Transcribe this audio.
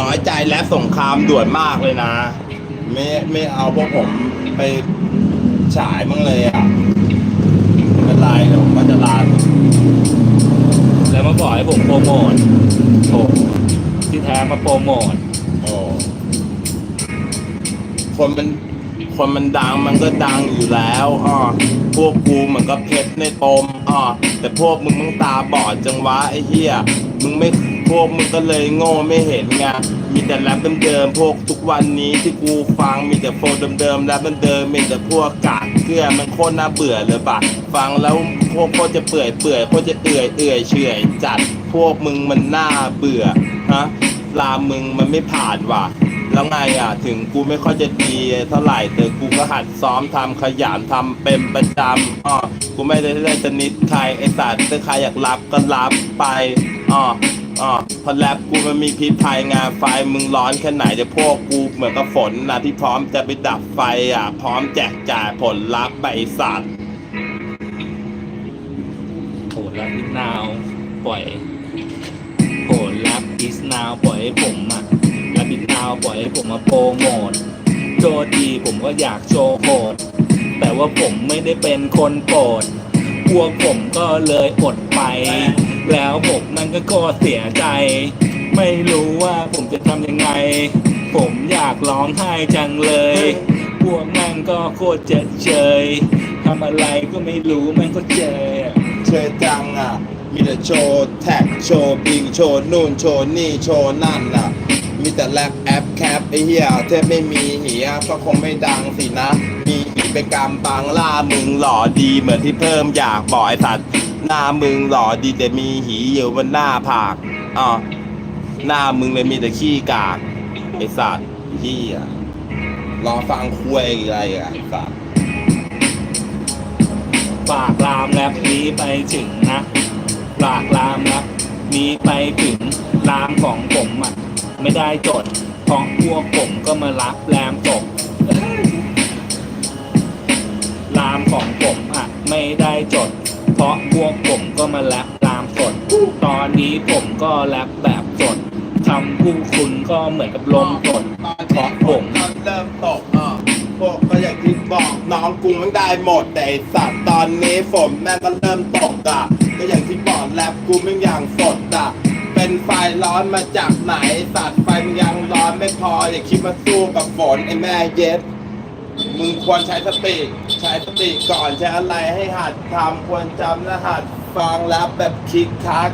น้อยใจและสงครามด่วนมากเลยนะ ไม่ไม่เอาพวกผมไปฉายมั่งเลยอะไม่เป็นไรเดี๋ยวผมก็จะลาแล้วมาบอกให้ผมโปรโมทโถที่แท้มาโปรโมทโอ้คนมันคนมันดังมันก็ดังอยู่แล้วอ่อพวกกูเหมือนก็เพชรในตมอ่อแต่พวกมึงมึงตาบอดจังวะไอ้เหี้ยมึงไม่ พวกมึงก็เลยโง่ไม่เห็นไงมีแต่แรปเดิมๆพวกทุกวันนี้ที่กูฟังมีแต่โฟล์เดิมๆแรปเดิมๆมีแต่พวกกากเกลือมันโคตรน่าเบื่อเลยปะฟังแล้วพวกโคตรจะเปื่อยเปื่อยโคตรจะเอื่อยเอื่อยเฉอยจัดพวกมึงมันน่าเบื่อฮะลามมึงมันไม่ผ่านว่ะแล้วไงอะถึงกูไม่ค่อยจะดีเท่าไหร่แต่กูก็หัดซ้อมทำขยันทำเป็นประจำอ๋อกูไม่ได้เล่นสนิทใครไอสัตว์ถ้าใครอยากรับก็รับไปอ๋อ อ๋อพอแรปกูมันมีพิษภัยงานไฟมึงร้อนแค่ไหนจะพวกกูเหมือนกับฝนนะที่พร้อมจะไปดับไฟอะ พร้อมแจกจ่ายผลลัพธ์ไปไอ้สัตว์โหแล้วอิสนาวปล่อยโหแล้วอิสนาวปล่อยให้ผมอะแล้วอิสนาวปล่อยให้ผมมาโปรโมทโจดีผมก็อยากโชว์โหดแต่ว่าผมไม่ได้เป็นคนโปรดพวกผมก็เลยอดไป แล้วผมมันก็โคตรเสียใจ ไม่รู้ว่าผมจะทำยังไง ผมอยากร้องไห้จังเลย พวกมันก็โคตรเจ็บเฉยทำอะไรก็ไม่รู้มันก็เจอเชยจังอะ มีแต่โชว์แท็กโชว์บิงโชว์นู่นโชว์นี่โชว์นั่นอะ มีแต่แรปแอปแคปไอ้เหี้ยถ้าไม่มีเหียก็คงไม่ดังสินะ มีหีไปกำบังล่ามึงหล่อดีเหมือนที่เพิ่มอยากบอกไอ้สัตว์ หน้ามึงหล่อดีแต่มีหีอยู่บนหน้าผากอ๋อหน้ามึงเลยมีแต่ขี้กากไอ้สัตว์เหี้ยรอฟังคุยอะไรอะสัตว์ฝากรามแรปนี้ไปถึงนะฝากรามแรปนี้ไปถึงรามของผมอะไม่ได้จดเพราะพวกผมก็มารับแรมตกรามของผมอะไม่ได้จด เพราะพวกผมก็มาแรปรามสด ตอนนี้ผมก็แรปแบบสดคำผู้คุณก็เหมือนกับลมสดเพราะผมก็เริ่มตกอะพวกก็อย่างที่บอกน้องกูมันได้หมดแต่ไอ้สัตว์ตอนนี้ฝนแม่งก็เริ่มตกอะก็อย่างที่บอกแรปกูไม่อย่างสดอะเป็นไฟร้อนมาจากไหนสัตว์ไฟมันยังร้อนไม่พออย่าคิดมาสู้กับฝนไอ้แม่เย็ดมึงควรใช้สติ ใช้สติก่อนใช้อะไรให้หัดทำควรจำและหัดฟังแล้วแบบคิกคัก